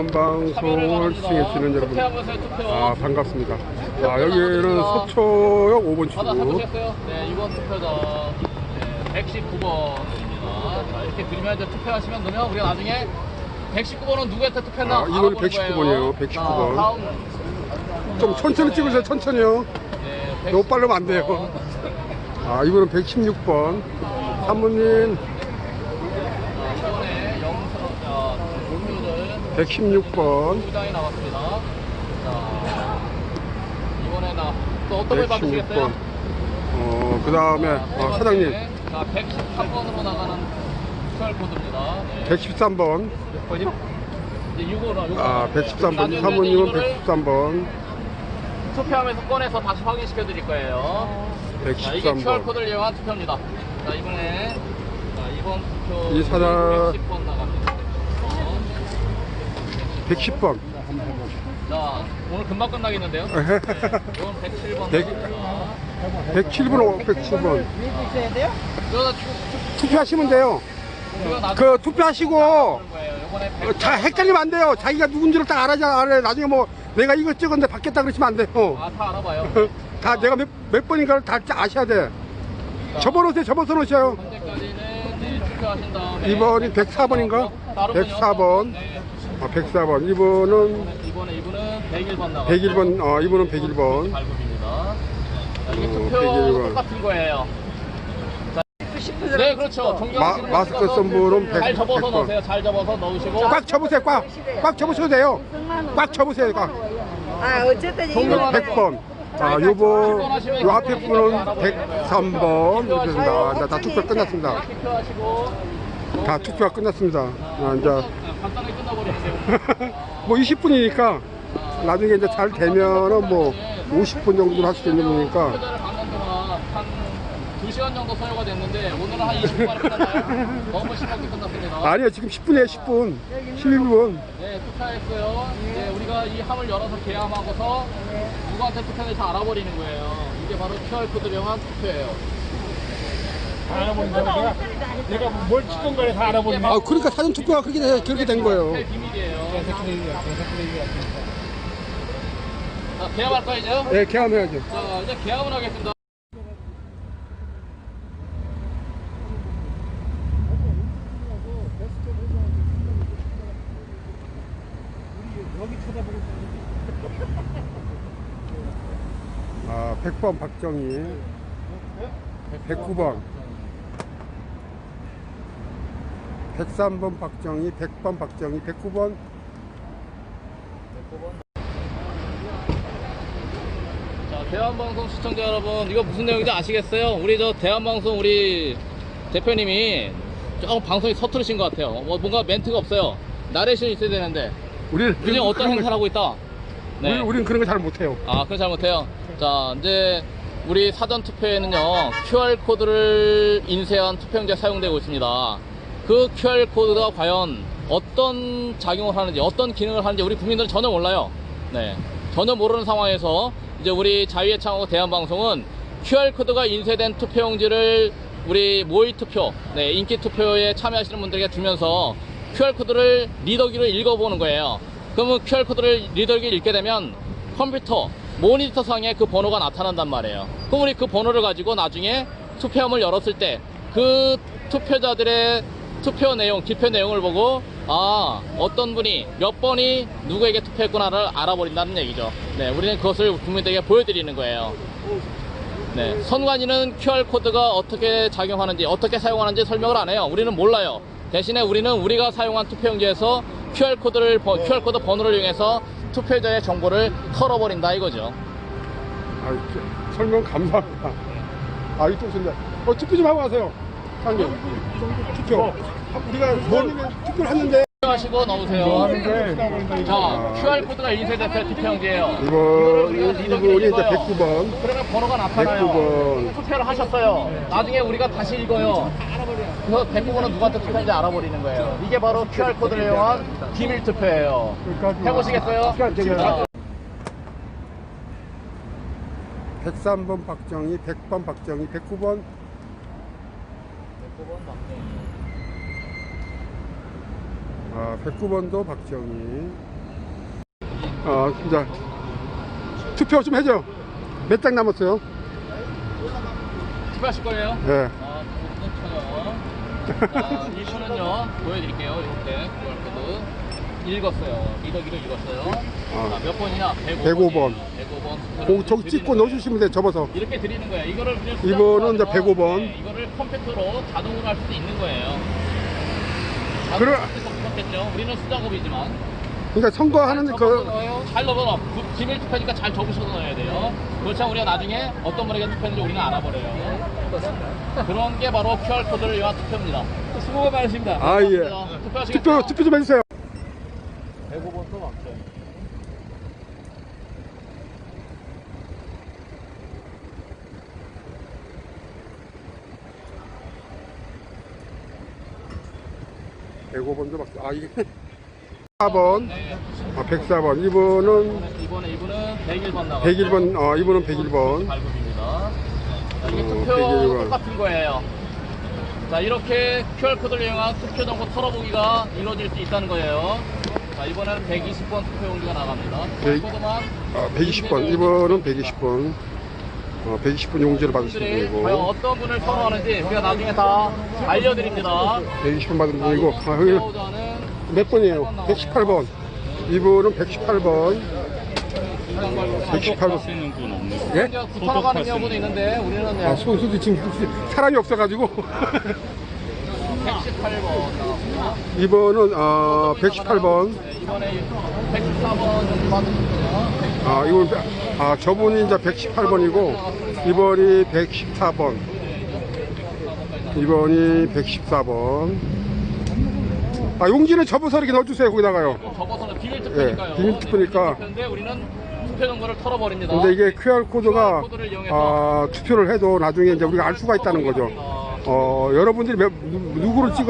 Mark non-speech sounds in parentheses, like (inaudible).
대한방송을 시청해주시는 여러분. 아 반갑습니다 아 여기는 서초역 5번 받아 출구? 네, 이번 투표자 네, 119번입니다. 자, 이렇게 드리면 이제 투표하시면 되면 우리가 나중에 119번은 누구한테 투표했나 아, 이건 알아보는 119 거예요. 번이에요, 119 자, 번. 다음 좀 천천히 찍으세요 천천히요 네, 너무 빠르면 안 돼요. 119번. 아 이분은 116번 사모님 자, 이번에 영서 자, 종류는 116번 두 장이 나왔습니다. 자, 이번에 나 또 어떤 걸 받으시겠어요? 116번 어, 그 다음에 어, 사장님 자, 113번으로 나가는 QR 코드입니다. 네. 113번 이제 요거는 요거. 아 나중에 113번 이제 사모님은 이거를 113번 투표하면서 꺼내서 다시 확인시켜 드릴 거예요. 자, 이게 QR 113번 코드를 이용한 투표입니다. 자, 이번에 자, 이번 투표 이 사람- 110번 나갑니다. 110번. 110번 자, 오늘 금방 끝나겠는데요? 이건 107번. 100 107번 107번 이거 투표하시면 돼요 나중에 그 투표하시고 거예요. 어, 자 헷갈리면 안 돼요 자기가 누군지를 딱 알아야 알아야 나중에 뭐 내가 이거 찍었는데 받겠다 그러시면 안 돼요 아, 다 알아봐요. (laughs) 다 내가 몇, 몇 번인가를 다 아셔야 돼 접어놓으세요 접어서 놓으세요 현재까지는 네, 투표하신 다음에 이번이 104번인가? 104번. 네. 아, 104번 이분은 이번에 이분은 101번 나가. 101번 어 이분은 101번 발급입니다. 자, 이게 어, 투표 101번. 똑같은 거예요. 자, 네, 그렇죠. 마- 마스크 쓴 분은 잘100 접어서 100번. 넣으세요. 잘 접어서 넣으시고. 꽉 접으세요 꽉 꽉 접으셔도 돼요 꽉 접으세요 꽉 아 어쨌든 이거 동경하는 100번 아 요거 요 앞에 분은 103번 그렇습니다 자, 다 투표 끝났습니다 투표하시고. 다 투표가 끝났습니다 아, 이제 간단하게 끝나버리세요. (laughs) 뭐 20분이니까 나중에 이제 잘 되면은 뭐 50분 정도 할 수 있는 거니까 2시간 정도 소요가 됐는데 오늘은 한 20분 만에 끝났나요? 너무 심하게 끝났습니다. 아니요 지금 10분이에요 10분 11분 네, 투표했어요. 이제 우리가 이 함을 열어서 개함하고서 누구한테 투표인지 다 알아버리는 거예요. 이게 바로 QR코드를 이용한 투표예요. 알아보는 거야. 내가, 내가 뭘 찍은 거에 다 알아보는 거야. 아 그러니까 사전 투표가 그렇게 돼, 그렇게 된 거예요 제 비밀이에요. 개새끼들이야, 개새끼들이야. 자, 개함할까 이제요? 네 개함해야죠 자, 이제 개함을 하겠습니다. 아 100번 박정희 109번 103번 박정희 100번 박정희 109번 자, 대한방송 시청자 여러분, 이거 무슨 내용인지 아시겠어요? 우리 저 대한방송 우리 대표님이 조금 방송이 서투르신 것 같아요. 뭐 뭔가 멘트가 없어요. 나레이션이 있어야 되는데. 우리는 요즘 어떤 그런 행사를 하고 있다? 네. 거, 우리, 우리는 그런 거 잘 못해요 아, 그거 잘못해요. 자, 이제 우리 사전 투표에는요, QR코드를 인쇄한 투표용지가 사용되고 있습니다. 그 QR코드가 과연 어떤 작용을 하는지, 어떤 기능을 하는지 우리 국민들은 전혀 몰라요. 네. 전혀 모르는 상황에서 이제 우리 자유의 창하고 대한방송은 QR코드가 인쇄된 투표용지를 우리 모의 투표, 네, 인기 투표에 참여하시는 분들에게 주면서 QR코드를 리더기로 읽어보는 거예요. 그러면 QR코드를 리더기로 읽게 되면 컴퓨터, 모니터 상에 그 번호가 나타난단 말이에요. 그럼 우리 그 번호를 가지고 나중에 투표함을 열었을 때 그 투표자들의 투표 내용, 기표 내용을 보고 아 어떤 분이 몇 번이 누구에게 투표했구나를 알아버린다는 얘기죠. 네, 우리는 그것을 국민들에게 보여드리는 거예요. 네, 선관위는 QR 코드가 어떻게 작용하는지 어떻게 사용하는지 설명을 안 해요. 우리는 몰라요. 대신에 우리는 우리가 사용한 투표용지에서 QR 코드를 QR 코드 번호를 이용해서 투표자의 정보를 털어버린다 이거죠. 아, 저- 설명 감사합니다 아 이쪽 오신다 어 투표 좀 하고 가세요 상님 투표 우리가 사장님이 투표를 했는데 하시고 넣으세요. 자, QR 코드가 인쇄됐어요 투표용지예요. 이번 이분이 이제 읽어요. 109번 그러면 번호가 나타나요. 109번. 투표를 하셨어요. 나중에 우리가 다시 읽어요. 그래서 109번은 누구한테 투표인지 알아버리는 거예요. 이게 바로 QR 코드를 이용한 기밀 투표예요. 해보시겠어요? 자, 103번 박정희 100번 박정희 109번 아, 109번도 박지영이. 아, 진짜. 투표 좀 해줘. 몇 장 남았어요? 투표하실 거예요? 예. 아, 그렇죠. 자, 이분은요, 보여드릴게요. 이렇게 QR코드 읽었어요. 이덕이로 읽었어요. 아. 자, 몇 번이냐? 105번. 105번. 105번. 거 저기 찍고 넣어주시면 돼, 접어서. 이렇게 드리는 거예요. 이거를 그냥 이번은 이제 수작으로 105번. 네, 이거를 컴퓨터로 자동으로 할 수도 있는 거예요. 그래. 그렇겠죠. 우리는 수작업이지만. 그러니까 선거하는 잘 그, 접어서 넣어요. 잘 넣어. 부- 비밀 투표니까 잘 접으셔서 넣어야 돼요. 그렇지 우리가 나중에 어떤 분에게 투표했는지 우리는 알아버려요. 그런 게 바로 QR코드를 위한 투표입니다. 수고가 많으십니다. 아, 예. 투표하시겠어요? 투표, 투표 좀 해주세요. 105번 또 맞죠. 백 105번도 박 아, 이게. (laughs) 4번. 네. 아, 104번. 이분은 이번에 이분은 101번 나가요. 101번, 어, 이분은 101번. 발급입니다. 자, 이게 어, 투표 101번. 똑같은 거예요. 자, 이렇게 QR코드를 이용한 투표 정보 털어보기가 이루어질 수 있다는 거예요. 자, 이번에는 120번 투표 용지가 나갑니다. 백- QR코드만 아, 120번. 이분은 120번. 어, 120번 용지를 받으신 분들이 분이고. 과연 어떤 분을 선호하는지 우리가 나중에 다 알려드립니다. 120번 받은 분이고. 아, 여기 몇 번이에요? 118번. 이분은 118번. 118번. 예? 이제 구타러 가는 경우도 있는데 우리는 네, 아, 소수도 지금 사람이 없어가지고. 118번 나갑니다. 이번은, 어, 118번. 네, 이번에 114번 정도 받으셨고요. 아, 이건, 아, 저분이 이제 118번이고, 이번이 114번. 이번이 114번. 아, 용지는 접어서 이렇게 넣어 주세요, 거기다가요. 접어서는 비밀 투표니까요. 예, 비밀 투표니까. 투표인데 우리는 투표 정보를 털어버립니다. 근데 이게 QR코드가, QR코드를 이용해서 아, 투표를 해도 나중에 이제 우리가 알 수가 있다는 거죠. 어, 여러분들이 몇- 누- 누구를 찍었